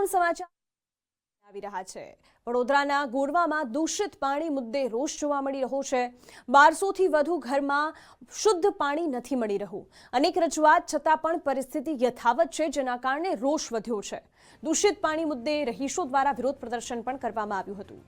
મહત્વપૂર્ણ સમાચાર આવી રહ્યા છે. વડોદરાના ગોરવામાં દૂષિત પાણી મુદ્દે રોષ જોવા મળી રહ્યો છે. બારસોથી વધુ ઘરમાં શુદ્ધ પાણી નથી મળી રહ્યું. અનેક રજૂઆત છતાં પણ પરિસ્થિતિ યથાવત છે, જેના કારણે રોષ વધ્યો છે. દૂષિત પાણી મુદ્દે રહીશો દ્વારા વિરોધ પ્રદર્શન પણ કરવામાં આવ્યું હતું.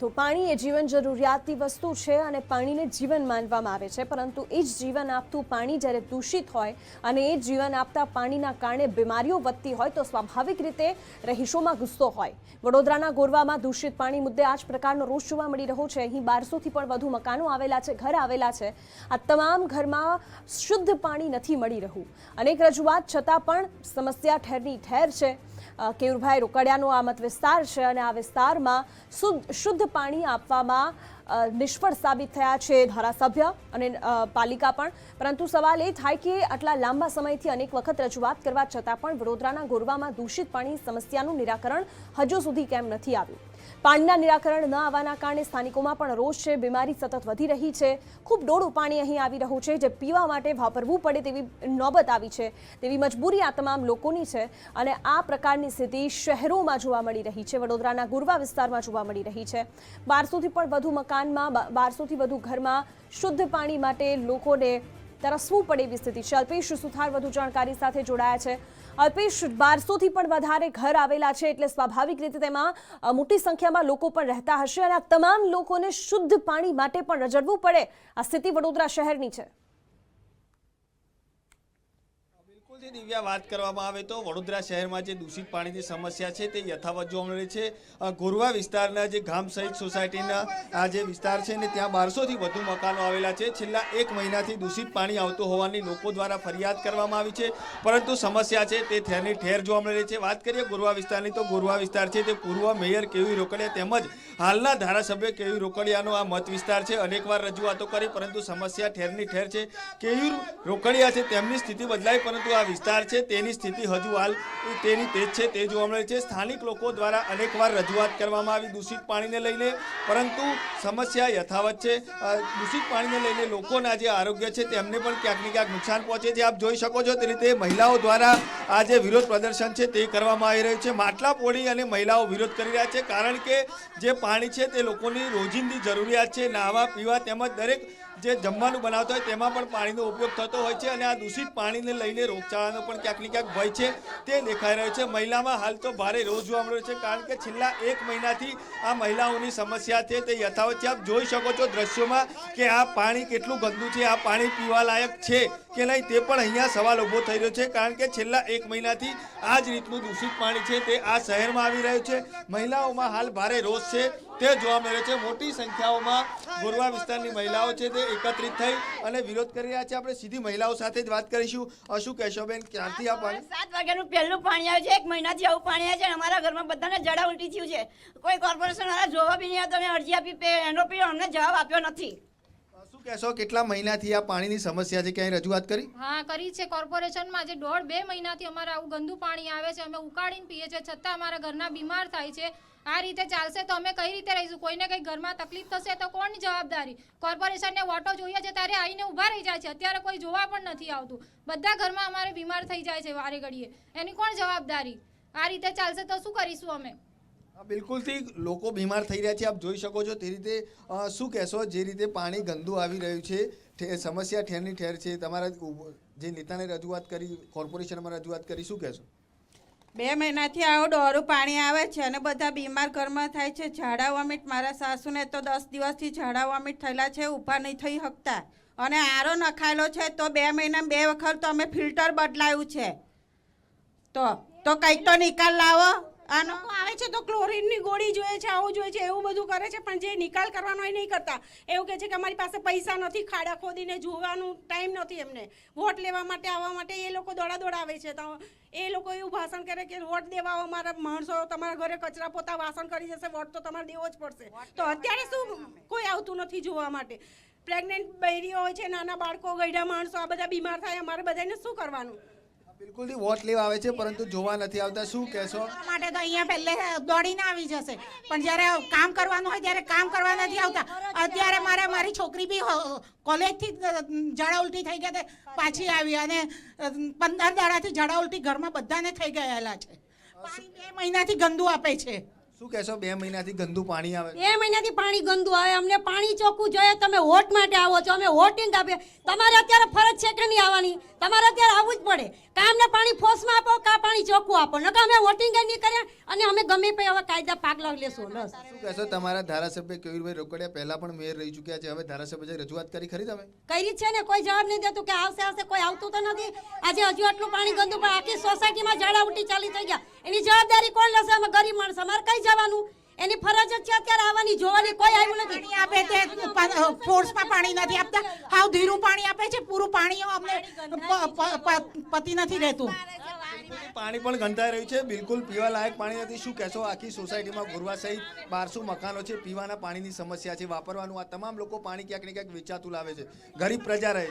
તો પાણી એ જીવન જરૂરિયાતની વસ્તુ છે અને પાણીને જીવન માનવામાં આવે છે. પરંતુ એ જ જીવન આપતું પાણી જ્યારે દૂષિત હોય અને એ જીવન આપતા પાણીના કારણે બીમારીઓ વધતી હોય તો સ્વાભાવિક રીતે રહીશોમાં ગુસ્સો હોય. વડોદરાના ગોરવામાં દૂષિત પાણી મુદ્દે આ જ પ્રકારનો રોષ જોવા મળી રહ્યો છે. અહીં બારસોથી પણ વધુ મકાનો આવેલા છે, ઘર આવેલા છે. આ તમામ ઘરમાં શુદ્ધ પાણી નથી મળી રહ્યું. અનેક રજૂઆત છતાં પણ સમસ્યા ઠેરની ઠેર છે. કેયુરભાઈ રોકડિયાનો આ મત વિસ્તાર છે અને આ વિસ્તારમાં શુદ્ધ પાણી આપવામાં નિષ્ફળ સાબિત થયા છે ધારાસભ્ય અને પાલિકા પણ. પરંતુ સવાલ એ થાય કે આટલા લાંબા સમયથી અનેક વખત રજૂઆત કરવા છતાં પણ વડોદરાના ગોરવામાં દૂષિત પાણી સમસ્યાનું નિરાકરણ હજુ સુધી કેમ નથી આવ્યું? પાણીના નિરાકરણ ન આવવાના કારણે સ્થાનિકોમાં પણ રોષ છે, બીમારી સતત વધી રહી છે. ખૂબ ડોળું પાણી અહીં આવી રહ્યું છે જે પીવા માટે વાપરવું પડે તેવી નોબત આવી છે. તેવી મજબૂરી આ તમામ લોકોની છે અને આ પ્રકારની સ્થિતિ શહેરોમાં જોવા મળી રહી છે. વડોદરાના ગુરવા વિસ્તારમાં જોવા મળી રહી છે. બારસોથી પણ વધુ મકાનમાં બારસોથી વધુ ઘરમાં શુદ્ધ પાણી માટે લોકોને તરસવું પડે એવી સ્થિતિ છે. અલ્પેશ સુથાર વધુ જાણકારી સાથે જોડાયા છે. અલ્પેશ બારસોથી પણ વધારે ઘર આવેલા છે એટલે સ્વાભાવિક રીતે તેમાં મોટી સંખ્યામાં લોકો પણ રહેતા હશે અને આ તમામ લોકોને શુદ્ધ પાણી માટે પણ રજડવું પડે. આ સ્થિતિ વડોદરા શહેરની છે. બિલકુલથી દિવ્યા વાત કરવામાં આવે તો વડોદરા શહેરમાં જે દૂષિત પાણીની સમસ્યા છે તે યથાવત જોવા મળે છે. ગોરવા વિસ્તારના જે ગામ સહિત સોસાયટીના આ જે વિસ્તાર છે ને ત્યાં બારસોથી વધુ મકાનો આવેલા છે. છેલ્લા એક મહિનાથી દૂષિત પાણી આવતું હોવાની લોકો દ્વારા ફરિયાદ કરવામાં આવી છે. પરંતુ સમસ્યા છે તે ઠેરની ઠેર જોવા મળે છે. વાત કરીએ ગોરવા વિસ્તારની તો ગોરવા વિસ્તાર છે તે પૂર્વ મેયર કેવી રોકડિયા તેમજ હાલના ધારાસભ્ય કેવી રોકડિયાનો આ મત વિસ્તાર છે અનેકવાર રજૂઆતો કરી પરંતુ સમસ્યા ઠેરની ઠેર છે. કેવી રોકડિયા છે તેમની સ્થિતિ બદલાય પરંતુ આ વિસ્તાર છે, તેની સ્થિતિ હજુ હાલ તેની તેજ છે, તે જોવા મળે છે. સ્થાનિક લોકો દ્વારા અનેકવાર રજૂઆત કરવામાં આવી દૂષિત પાણીને લઈને, પરંતુ સમસ્યા યથાવત છે. દૂષિત પાણીને લઈને લોકોના જે આરોગ્ય છે, તેમને પણ ક્યાંક ને ક્યાંક નુકસાન પહોંચે છે. આપ જોઈ શકો છો, તે રીતે મહિલાઓ દ્વારા આ જે વિરોધ પ્રદર્શન છે, તે કરવામાં આવી રહ્યું છે. માટલા પોડી અને મહિલાઓ વિરોધ કરી રહ્યા છે, કારણ કે જે પાણી છે, તે લોકોની રોજિંદી જરૂરિયાત છે. નાહવા પીવા તેમજ દરેક જે જમવાનું બનાવતા હોય, તેમાં પણ પાણીનો ઉપયોગ થતો હોય છે અને આ દૂષિત પાણીને લઈને રોગચાળાનો પણ ક્યાંક ને ક્યાંક ભય છે, તે દેખાઈ રહ્યો છે. મહિલામાં હાલ તો ભારે રોજ જોવા મળ્યો છે, કારણ કે છેલ્લા એક મહિનાથી આ મહિલાઓની સમસ્યા છે. તે યથાવત આપ જોઈ શકો છો દ્રશ્યોમાં કે આ પાણી કેટલું ગંદુ છે, આ પાણી પીવા લાયક છે કે નહીં, તે પણ અહીંયા સવાલ ઊભો થઈ રહ્યો છે, કારણ કે છેલ્લા એક મહિનાથી આ જ રીતનું દૂષિત પાણી છે. તે આ શહેરમાં આવી રહ્યું છે. મહિલાઓમાં હાલ ભારે રોષ છે. તે જોવા મળે છે. મોટી સંખ્યાઓમાં ગોરવા વિસ્તારની મહિલાઓ છે તે એકત્રિત થઈ અને વિરોધ કરી રહ્યા છે. આપણે સીધી મહિલાઓ સાથે જ વાત કરીશું. શું કહેશો બેન ક્યાંથી આ પાણી સાત વાગ્યાનું પહેલું પાણી આવ્યું છે. એક મહિનાથી આવું પાણી આવે છે અને અમારા ઘરમાં બધાને જડા ઉલટી થયું છે. કોઈ કોર્પોરેશન વાળા જોવા બી નહીં આવતો. અમે અરજી આપી પે એનો અમને જવાબ આપ્યો નથી. શું કહેશો કેટલા મહિનાથી આ પાણીની સમસ્યા છે? ક્યાંય રજૂઆત કરી? હા કરી છે કોર્પોરેશનમાં. જે દોઢ બે મહિનાથી અમારે આવું ગંદુ પાણી આવે છે. અમે ઉકાળીને પીએ છીએ. છતાં અમારા ઘરના બીમાર થાય છે. આ રીતે ચાલશે તો અમે કઈ રીતે રહીશું? કોઈને કંઈ ઘરમાં તકલીફ થશે તો કોની જવાબદારી? કોર્પોરેશનને વોટો જોઈએ છે ત્યારે આવીને ઊભા રહી જાય છે. અત્યારે કોઈ જોવા પણ નથી આવતું. બધા ઘરમાં અમારે બીમાર થઈ જાય છે વારે ઘડીએ. એની કોણ જવાબદારી? આ રીતે ચાલશે તો શું કરીશું અમે? બિલકુલથી લોકો બીમાર થઈ રહ્યા છે. આપ જોઈ શકો છો તે રીતે શું કહેશો? જે રીતે પાણી ગંદુ આવી રહ્યું છે સમસ્યા ઠેરની ઠેર છે. તમારા જે નેતાને રજૂઆત કરી, કોર્પોરેશનમાં રજૂઆત કરી, શું કહેશો? બે મહિનાથી આવું ડોરું પાણી આવે છે અને બધા બીમાર ઘરમાં થાય છે. ઝાડા વોમિટ, મારા સાસુને તો દસ દિવસથી ઝાડા વોમિટ થયેલા છે, ઊભા નહીં થઈ શકતા. અને આરો નખાયેલો છે, તો બે મહિના, બે વખત તો અમે ફિલ્ટર બદલાયું છે. તો તો કંઈક તો નિકાલ લાવો. આનો આવે છે તો ક્લોરીનની ગોળી જોઈએ છે આવું જોઈએ છે એવું બધું કરે છે પણ જે નિકાલ કરવાનો એ નહીં કરતા. એવું કહે છે કે અમારી પાસે પૈસા નથી ખાડા ખોદીને જોવાનું ટાઈમ નથી એમને. વોટ લેવા માટે આવવા માટે એ લોકો દોડા દોડા આવે છે. તો એ લોકો એવું ભાષણ કરે કે વોટ દેવા અમારા માણસો તમારા ઘરે કચરા પોતા વાસણ કરી જશે વોટ તો તમારે દેવો જ પડશે. તો અત્યારે શું કોઈ આવતું નથી જોવા માટે? પ્રેગ્નેન્ટ બૈરીઓ હોય છે નાના બાળકો ગઈઢા માણસો આ બધા બીમાર થાય અમારે બધાને શું કરવાનું? બિલકુલથી વોટ લેવા આવે છે પરંતુ જોવા નથી આવતા. શું કહેશો? માટે તો અહીંયા પહેલે દોડીને આવી જશે. પણ જ્યારે કામ કરવાનું હોય ત્યારે કામ કરવા નથી આવતા. અત્યારે મારે મારી છોકરી બી કોલેજથી ઝાડા ઉલટી થઈ ગયા તે પાછી આવી અને પંદર દાડાથી ઝાડા ઉલટી ઘરમાં બધાને થઈ ગયેલા છે. પાણી બે મહિનાથી ગંદુ આપે છે. શું કહેશો? બે મહિનાથી ગંદુ પાણી આવે બે મહિનાથી પાણી ગંદુ આવે. અમને પાણી ચોખ્ખું જોઈએ. તમે હોટ માટે આવો છો? અમે વોટિંગ આપીએ. તમારે અત્યારે ફરજ છે કે નહીં આવવાની? તમારે અત્યારે આવવું જ પડે. કાં અમને પાણી ફોર્સમાં આપો કાં પાણી ચોખ્ખું આપો? નકા અમે વોટિંગ નહીં કર્યા અને અમે ગમે તે હવે કાયદા પાગલા લેશું. બસ. શું કહેશો? તમારા ધારાસભ્ય કેવીરભાઈ રોકડિયા પહેલા પણ મેયર રહી ચૂક્યા છે. હવે ધારાસભ્ય રજૂઆત કરી ખરી તમે? કરી છે ને. કોઈ જવાબ નહીં દેતું કે આવશે આવશે. કોઈ આવતું તો નથી. આજે હજુ આટલું પાણી ગંદુ પણ આખી સોસાયટીમાં ઝાડા ઉઠી ચાલી થઈ ગયા. એની જવાબદારી કોણ લેશે? અમે ગરીબ માણસ અમારે કઈ જવાનું? એની ફરજ જ છે અત્યારે આવવાની. જોવાની કોઈ આવ્યું નથી. પાણી આપે તે ફોર્સમાં પાણી નથી આપતા. હાવ ધીરું પાણી આપે છે. પૂરું પાણી અમને પતી નથી રહેતું. પાણી પણ ગંધાઈ રહ્યું છે. બિલકુલ પીવા લાયક પાણી નથી. શું કહેશો? આખી સોસાયટીમાં ગુરવા સહિત બારસો મકાનો છે. પીવાના પાણીની સમસ્યા છે. વાપરવાનું આ તમામ લોકો પાણી ક્યાંક ને ક્યાંક વેચાતું લાવે છે. ગરીબ પ્રજા રહે.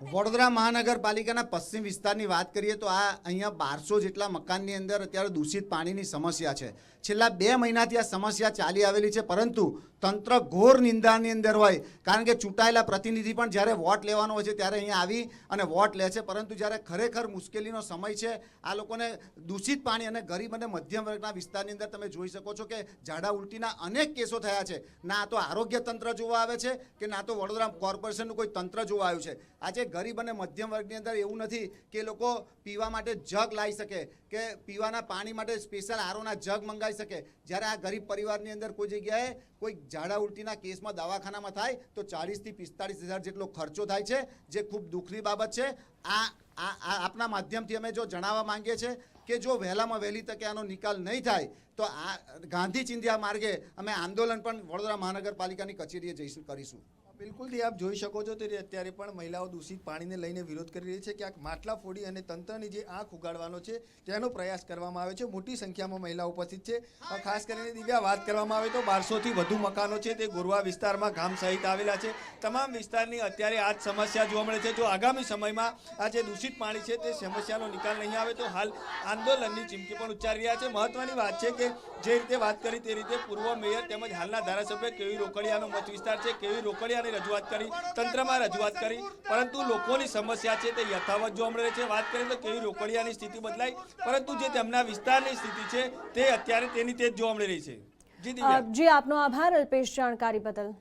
વડોદરા મહાનગરપાલિકાના પશ્ચિમ વિસ્તારની વાત કરીએ તો આ અહીંયા બારસો જેટલા મકાનની અંદર અત્યારે દૂષિત પાણીની સમસ્યા છે. છેલ્લા બે મહિનાથી આ સમસ્યા ચાલી આવેલી છે, પરંતુ તંત્ર ઘોર નિંદાની અંદર હોય, કારણ કે ચૂંટાયેલા પ્રતિનિધિ પણ જ્યારે વોટ લેવાનો હોય છે ત્યારે અહીંયા આવી અને વોટ લે છે, પરંતુ જ્યારે ખરેખર મુશ્કેલીનો સમય છે, આ લોકોને દૂષિત પાણી અને ગરીબ અને મધ્યમ વર્ગના વિસ્તારની અંદર તમે જોઈ શકો છો કે ઝાડા ઉલટીના અનેક કેસો થયા છે. ના તો આરોગ્ય તંત્ર જોવા આવે છે કે ના તો વડોદરા કોર્પોરેશનનું કોઈ તંત્ર જોવા આવ્યું છે. આજે ગરીબ અને મધ્યમ વર્ગની અંદર એવું નથી કે લોકો પીવા માટે જગ લાવી શકે, કે પીવાના પાણી માટે સ્પેશિયલ આરોના જગ મંગાવી શકે. જ્યારે આ ગરીબ પરિવારની અંદર કોઈ જગ્યાએ કોઈ ઝાડા ઉલટીના કેસમાં દવાખાનામાં થાય, તો ચાળીસથી પિસ્તાળીસ હજાર જેટલો ખર્ચો થાય છે, જે ખૂબ દુઃખની બાબત છે. આ આ આપના માધ્યમથી અમે જો જણાવવા માંગીએ છીએ કે જો વહેલામાં વહેલી તકે આનો નિકાલ નહીં થાય, તો આ ગાંધી ચિંધ્યા માર્ગે અમે આંદોલન પણ વડોદરા મહાનગરપાલિકાની કચેરીએ જઈશું, કરીશું. બિલકુલથી આપ જોઈ શકો છો તે અત્યારે પણ મહિલાઓ દૂષિત પાણીને લઈને વિરોધ કરી રહી છે. ક્યાંક માટલા ફોડી અને તંત્રની જે આંખ ઉગાડવાનો છે, તેનો પ્રયાસ કરવામાં આવે છે. મોટી સંખ્યામાં મહિલાઓ ઉપસ્થિત છે. ખાસ કરીને દિવ્યા વાત કરવામાં આવે તો બારસોથી વધુ મકાનો છે તે ગોરવા વિસ્તારમાં ગામ સહિત આવેલા છે. તમામ વિસ્તારની અત્યારે આ જ સમસ્યા જોવા મળે છે. જો આગામી સમયમાં આ જે દૂષિત પાણી છે તે સમસ્યાનો નિકાલ નહીં આવે તો હાલ આંદોલનની ચીમકી પણ ઉચ્ચારી રહ્યા છે. મહત્વની વાત છે કે જે રીતે વાત કરી તે રીતે પૂર્વ મેયર તેમજ હાલના ધારાસભ્ય કેવી રોકડિયાનો મત વિસ્તાર છે, કેવી રોકડિયાની રજૂઆત કરી, તંત્રમાં રજૂઆત કરી, પરંતુ લોકોની સમસ્યા છે તે યથાવત જોવા મળે છે. વાત કરીએ તો કેવી રોકડિયાની સ્થિતિ બદલાઈ, પરંતુ જે તેમના વિસ્તારની સ્થિતિ છે તે અત્યારે તેની તે જ જોવા મળી રહી છે. જી, આપનો આભાર અલ્પેશ જાણકારી બદલ.